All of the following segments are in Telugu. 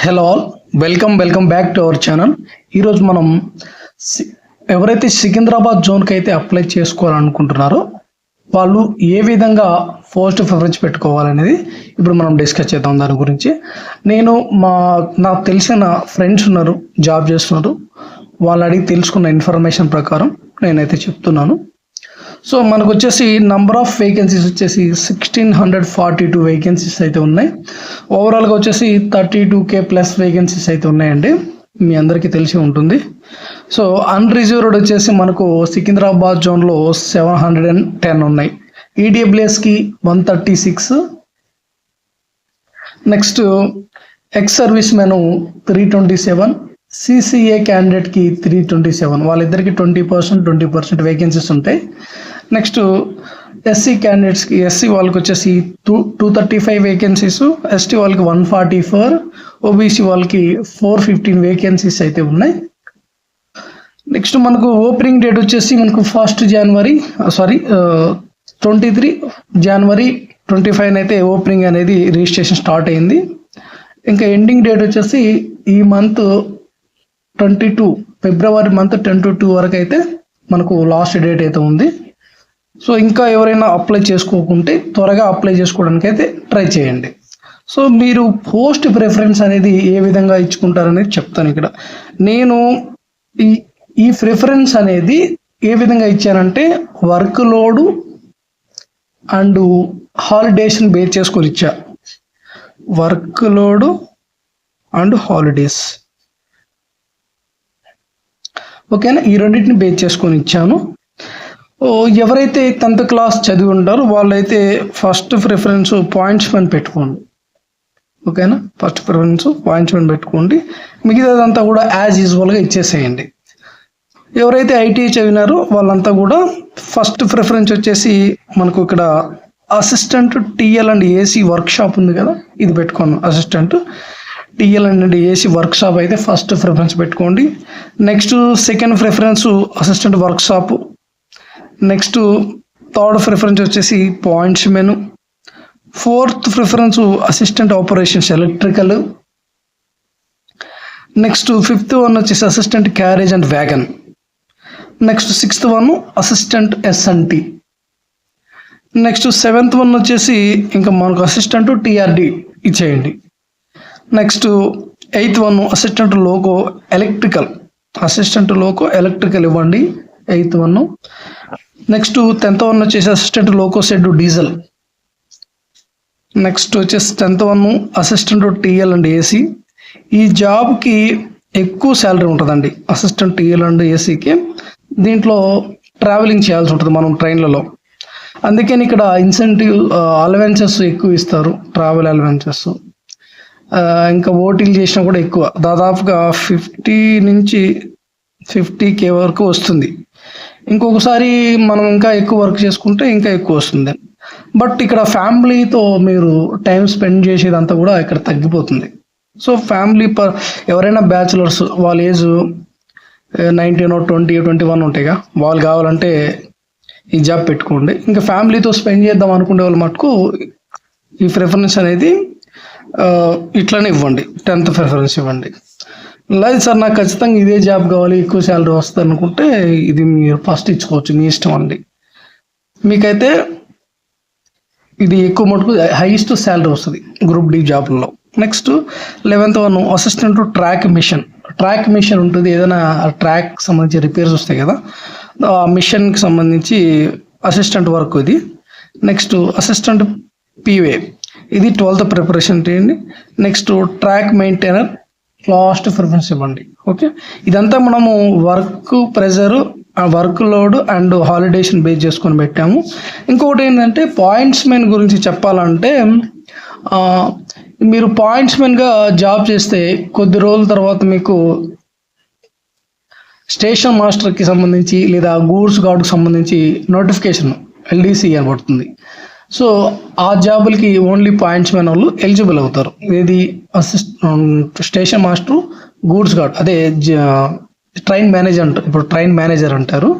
Hello all welcome welcome back to our channel ఈరోజు మనం సి- ఎవరైతే సికింద్రాబాద్ జోన్కి అయితే అప్లై చేసుకోవాలనుకుంటున్నారో వాళ్ళు ఏ విధంగా పోస్ట్ ప్రిఫరెన్స్ పెట్టుకోవాలనేది ఇప్పుడు మనం డిస్కస్ చేద్దాం దాని గురించి. నేను మా నాకు తెలిసిన ఫ్రెండ్స్ ఉన్నారు జాబ్ చేస్తున్నారు. వాళ్ళు అడిగి తెలుసుకున్న ఇన్ఫర్మేషన్ ప్రకారం నేనైతే చెప్తున్నాను. సో మనకు వచ్చేసి నంబర్ ఆఫ్ వేకెన్సీస్ వచ్చేసి sixteen hundred forty two vacancies అయితే ఉన్నాయి. ఓవరాల్గా వచ్చేసి thirty two K plus vacancies అయితే ఉన్నాయండి. మీ అందరికీ తెలిసి ఉంటుంది. సో అన్రిజర్వ్డ్ వచ్చేసి మనకు సికింద్రాబాద్ జోన్లో సెవెన్ హండ్రెడ్ అండ్ టెన్ ఉన్నాయి ఈడబ్ల్యూఎస్కి one thirty six next ex service men three twenty seven CCA క్యాండిడేట్కి three twenty seven వాళ్ళిద్దరికి twenty percent twenty percent vacancies ఉంటాయి. నెక్స్ట్ ఎస్సీ క్యాండిడేట్స్కి ఎస్సీ వాళ్ళకి వచ్చేసి two two thirty five vacancies ST వాళ్ళకి వన్ ఫార్టీ ఫోర్ ఓబీసీ వాళ్ళకి ఫోర్ ఫిఫ్టీన్ వేకెన్సీస్ అయితే ఉన్నాయి. నెక్స్ట్ మనకు ఓపెనింగ్ డేట్ వచ్చేసి మనకు first January sorry twenty three January twenty five అయితే ఓపెనింగ్ అనేది రిజిస్ట్రేషన్ స్టార్ట్ అయింది. ఇంకా ఎండింగ్ డేట్ వచ్చేసి ఈ month twenty two February month ten to two వరకు అయితే మనకు లాస్ట్ డేట్ అయితే ఉంది. సో ఇంకా ఎవరైనా అప్లై చేసుకోకుంటే త్వరగా అప్లై చేసుకోవడానికి అయితే ట్రై చేయండి. సో మీరు పోస్ట్ ప్రిఫరెన్స్ అనేది ఏ విధంగా ఇచ్చుకుంటారనేది చెప్తాను ఇక్కడ. నేను ఈ ఈ ప్రిఫరెన్స్ అనేది ఏ విధంగా ఇచ్చానంటే వర్క్ లోడు అండ్ హాలిడేస్ని బేస్ చేసుకొని ఇచ్చా. Work load and holidays. ఓకేనా? ఈ రెండింటిని బేస్ చేసుకొని ఇచ్చాను. ఎవరైతే టెన్త్ క్లాస్ చదివి ఉంటారో వాళ్ళైతే ఫస్ట్ ప్రిఫరెన్స్ పాయింట్స్ పైన పెట్టుకోండి. ఓకేనా? ఫస్ట్ ప్రిఫరెన్స్ పాయింట్స్ పైన పెట్టుకోండి. మిగతాదంతా కూడా యాజ్ యూజువల్గా ఇచ్చేసేయండి. ఎవరైతే ఐటీ చదివినారో వాళ్ళంతా కూడా ఫస్ట్ ప్రిఫరెన్స్ వచ్చేసి మనకు ఇక్కడ assistant TL and AC workshop ఉంది కదా? ఇది పెట్టుకోండి assistant TL and AC workshop అయితే ఫస్ట్ ప్రిఫరెన్స్ పెట్టుకోండి. Next second preference assistant workshop next third preference వచ్చేసి points men fourth preference assistant operations electrical next fifth one వచ్చేసి assistant carriage and wagon next sixth one assistant SNT next seventh one వచ్చేసి ఇంకా మనకు అసిస్టెంట్ టీఆర్డి ఇచ్చేయండి. Next eighth one assistant loco electrical assistant loco electrical ఇవ్వండి. Eighth one next tenth one వచ్చేసి assistant loco shed diesel next వచ్చేసి tenth one assistant TL and AC ఈ జాబ్కి ఎక్కువ శాలరీ ఉంటుందండి. అసిస్టెంట్ టీఎల్ అండ్ ఏసీకి దీంట్లో ట్రావెలింగ్ చేయాల్సి ఉంటుంది మనం ట్రైన్లలో అందుకని ఇక్కడ ఇన్సెంటివ్ అలవెన్సెస్ uh, ఎక్కువ ఇస్తారు ట్రావెల్ అలవెన్సెస్ ఇంకా ఓటీలు చేసినా కూడా ఎక్కువ. దాదాపుగా ఫిఫ్టీ నుంచి ఫిఫ్టీ కే వరకు వస్తుంది. ఇంకొకసారి మనం ఇంకా ఎక్కువ వర్క్ చేసుకుంటే ఇంకా ఎక్కువ వస్తుంది. బట్ ఇక్కడ ఫ్యామిలీతో మీరు టైం స్పెండ్ చేసేదంతా కూడా ఇక్కడ తగ్గిపోతుంది. సో ఫ్యామిలీ పర్ ఎవరైనా బ్యాచులర్స్ వాళ్ళ age nineteen twenty twenty one ఉంటాయిగా వాళ్ళు కావాలంటే ఈ జాబ్ పెట్టుకోండి. ఇంకా ఫ్యామిలీతో స్పెండ్ చేద్దాం అనుకునే వాళ్ళు మటుకు ఈ ప్రిఫరెన్స్ అనేది ఇట్లానే ఇవ్వండి. టెన్త్ ప్రిఫరెన్స్ ఇవ్వండి. లేదు సార్ నాకు ఖచ్చితంగా ఇదే జాబ్ కావాలి ఎక్కువ శాలరీ వస్తుంది అనుకుంటే ఇది మీరు ఫస్ట్ ఇచ్చుకోవచ్చు మీ ఇష్టం అండి. మీకైతే ఇది ఎక్కువ మటుకు హైయెస్ట్ శాలరీ వస్తుంది group D జాబ్లలో next eleventh one assistant track machine track machine ఉంటుంది ఏదైనా ట్రాక్ సంబంధించి రిపేర్స్ వస్తాయి కదా. ఆ మిషన్కి సంబంధించి అసిస్టెంట్ వర్క్ ఇది. నెక్స్ట్ అసిస్టెంట్ పీవే ఇది ట్వెల్త్ ప్రిపరేషన్ చేయండి. Next track maintainer last preference ఇవ్వండి. ఓకే ఇదంతా మనము work pressure work load and హాలిడేషన్ base చేసుకొని పెట్టాము. ఇంకొకటి ఏంటంటే పాయింట్స్ మెన్ గురించి చెప్పాలంటే మీరు పాయింట్స్ మెన్గా జాబ్ చేస్తే కొద్ది రోజుల తర్వాత మీకు స్టేషన్ మాస్టర్కి సంబంధించి లేదా గూడ్స్ గార్డ్కి సంబంధించి నోటిఫికేషన్ ఎల్డీసీ అనబడుతుంది సో ఆ జాబులకి ఓన్లీ పాయింట్స్ మెన్ వాళ్ళు ఎలిజిబుల్ అవుతారు. ఇది assist station master goods guard అదే ట్రైన్ మేనేజర్ అంటారు ఇప్పుడు ట్రైన్ మేనేజర్ అంటారు.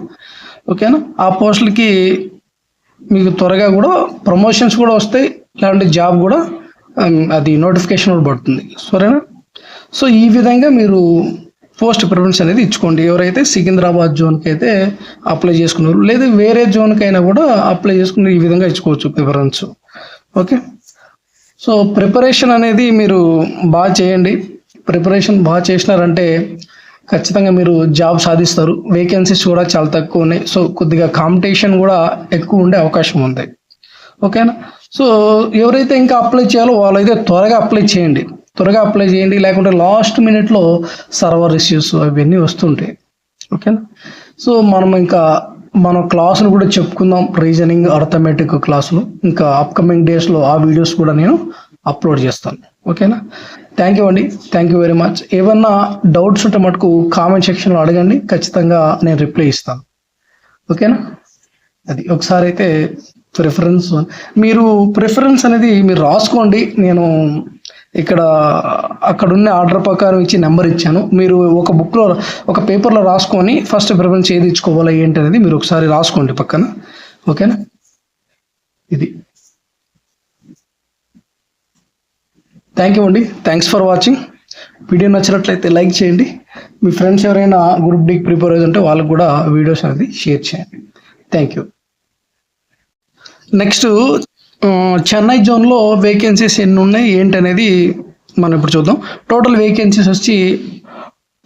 ఓకేనా ఆ పోస్టులకి మీకు త్వరగా కూడా ప్రమోషన్స్ కూడా వస్తాయి లేదంటే జాబ్ కూడా um, అది నోటిఫికేషన్ కూడా పడుతుంది. సరేనా? సో ఈ విధంగా మీరు పోస్ట్ ప్రిఫరెన్స్ అనేది ఇచ్చుకోండి. ఎవరైతే సికింద్రాబాద్ జోన్కి అయితే అప్లై చేసుకున్నారు లేదా వేరే జోన్కి అయినా కూడా అప్లై చేసుకుని ఈ విధంగా ఇచ్చుకోవచ్చు ప్రిఫరెన్స్. ఓకే? సో ప్రిపరేషన్ అనేది మీరు బాగా చేయండి. ప్రిపరేషన్ బాగా చేసినారంటే ఖచ్చితంగా మీరు జాబ్ సాధిస్తారు. వేకెన్సీస్ కూడా చాలా తక్కువ ఉన్నాయి. సో కొద్దిగా కాంపిటీషన్ కూడా ఎక్కువ ఉండే అవకాశం ఉంది. ఓకేనా? సో ఎవరైతే ఇంకా అప్లై చేయాలో వాళ్ళైతే త్వరగా అప్లై చేయండి. త్వరగా అప్లై చేయండి. లేకుంటే లాస్ట్ మినిట్లో సర్వర్ ఇష్యూస్ అవన్నీ వస్తుంటాయి. ఓకేనా సో మనం ఇంకా మన క్లాసులు కూడా చెప్పుకుందాం. రీజనింగ్ అర్థమెటిక్ క్లాసులు ఇంకా అప్కమింగ్ డేస్లో ఆ వీడియోస్ కూడా నేను అప్లోడ్ చేస్తాను. ఓకేనా థ్యాంక్ యూ అండి. థ్యాంక్ యూ వెరీ మచ్ ఏమన్నా డౌట్స్ ఉంటే మటుకు కామెంట్ సెక్షన్లో అడగండి. ఖచ్చితంగా నేను రిప్లై ఇస్తాను. ఓకేనా అది ఒకసారి అయితే ప్రిఫరెన్స్ మీరు ప్రిఫరెన్స్ అనేది మీరు రాసుకోండి. నేను ఇక్కడ అక్కడ ఉన్న ఆర్డర్ ప్రకారం ఇచ్చి నెంబర్ ఇచ్చాను. మీరు ఒక బుక్లో ఒక పేపర్లో రాసుకొని ఫస్ట్ ప్రిఫరెన్స్ ఏది ఇచ్చుకోవాలా ఏంటి అనేది మీరు ఒకసారి రాసుకోండి పక్కన. ఓకేనా? ఇది. థ్యాంక్ యూ అండి. థ్యాంక్స్ ఫర్ వాచింగ్ వీడియో నచ్చినట్లయితే లైక్ చేయండి. మీ ఫ్రెండ్స్ ఎవరైనా గ్రూప్ డీకి ప్రిపేర్ అవుతుంటే వాళ్ళకు కూడా వీడియోస్ అనేది షేర్ చేయండి. థ్యాంక్ యూ నెక్స్ట్ చెన్నై జోన్లో వేకెన్సీస్ ఎన్ని ఉన్నాయి ఏంటి అనేది మనం ఇప్పుడు చూద్దాం. టోటల్ వేకెన్సీస్ వచ్చి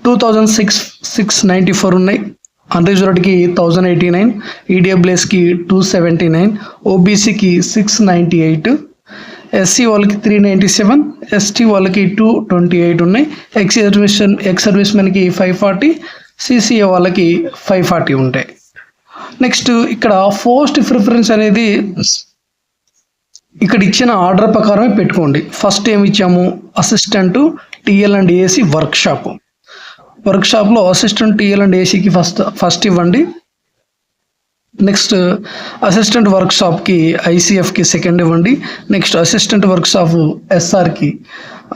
two thousand six six ninety four ఉన్నాయి. అన్రిజర్వ్డ్కి థౌజండ్ ఎయిటీ నైన్ ఈడబ్ల్యూఎస్కి టూ సెవెంటీ నైన్ ఓబీసీకి సిక్స్ నైంటీ ఎయిట్ ఎస్సీ వాళ్ళకి త్రీ నైంటీ సెవెన్ ఎస్టీ వాళ్ళకి టూ ట్వంటీ ఎయిట్ ఉన్నాయి. ఎక్స్ సర్వీస్మెన్ ఎక్స్ సర్వీస్మెన్కి ఫైవ్ ఫార్టీ సిసిఏ వాళ్ళకి ఫైవ్ ఫార్టీ ఉంటాయి. నెక్స్ట్ ఇక్కడ పోస్ట్ ప్రిఫరెన్స్ అనేది ఇక్కడ ఇచ్చిన ఆర్డర్ ప్రకారమే పెట్టుకోండి. ఫస్ట్ ఏమి ఇచ్చాము? Assistant TL and AC workshop. Assistant TL and ఏసీకి ఫస్ట్ ఫస్ట్ ఇవ్వండి. నెక్స్ట్ అసిస్టెంట్ వర్క్షాప్కి ఐసీఎఫ్కి సెకండ్ ఇవ్వండి. Next assistant work shop ఎస్ఆర్కి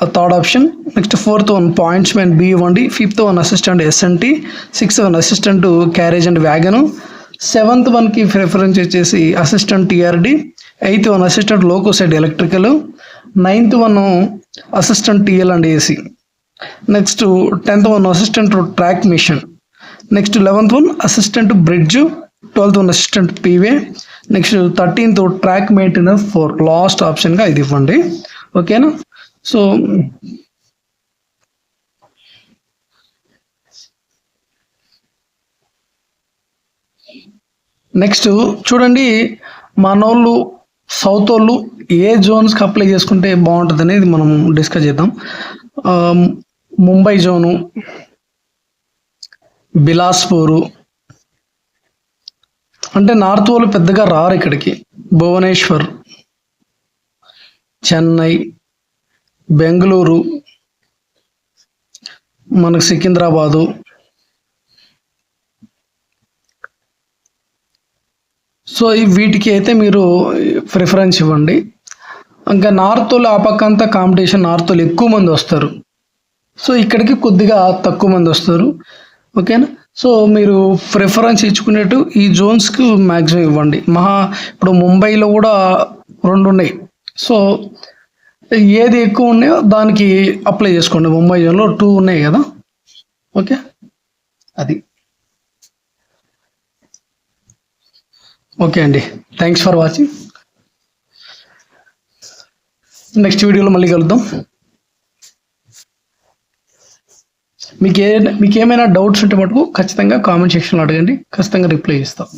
third option. Next fourth one points man B ఇవ్వండి. Fifth one assistant SNT. Sixth one assistant carriage and wagon. Seventh వన్కి ప్రిఫరెన్స్ వచ్చేసి assistant TRD. Eighth one assistant loco side electrical ninth one assistant TL and AC next tenth one assistant track machine next eleventh one assistant bridge twelfth one assistant P way next thirteenth track maintenance four last ఆప్షన్గా ఇది ఇవ్వండి. ఓకేనా సో నెక్స్ట్ చూడండి మనోళ్ళు సౌత్ వాళ్ళు ఏ జోన్స్కి అప్లై చేసుకుంటే బాగుంటుంది అనేది మనం డిస్కస్ చేద్దాం. ముంబై జోను బిలాస్పూరు. అంటే నార్త్ వాళ్ళు పెద్దగా రారు ఇక్కడికి. భువనేశ్వర్ చెన్నై బెంగళూరు మనకు సికింద్రాబాదు సో ఈ వీటికి అయితే మీరు ప్రిఫరెన్స్ ఇవ్వండి. ఇంకా నార్త్లో ఆ పక్క అంతా కాంపిటీషన్ నార్త్లో ఎక్కువ మంది వస్తారు. సో ఇక్కడికి కొద్దిగా తక్కువ మంది వస్తారు. ఓకేనా సో మీరు ప్రిఫరెన్స్ ఇచ్చుకునేట్టు ఈ జోన్స్కి మ్యాక్సిమం ఇవ్వండి. మహా ఇప్పుడు ముంబైలో కూడా రెండు ఉన్నాయి సో ఏది ఎక్కువ ఉన్నాయో దానికి అప్లై చేసుకోండి. ముంబై జోన్లో టూ ఉన్నాయి కదా? ఓకే అది. ఓకే అండి. థ్యాంక్స్ ఫర్ వాచింగ్ నెక్స్ట్ వీడియోలో మళ్ళీ కలుద్దాం. మీకు ఏ మీకు ఏమైనా డౌట్స్ ఉంటే మటుకు ఖచ్చితంగా కామెంట్ సెక్షన్లో అడగండి. ఖచ్చితంగా రిప్లై ఇస్తాం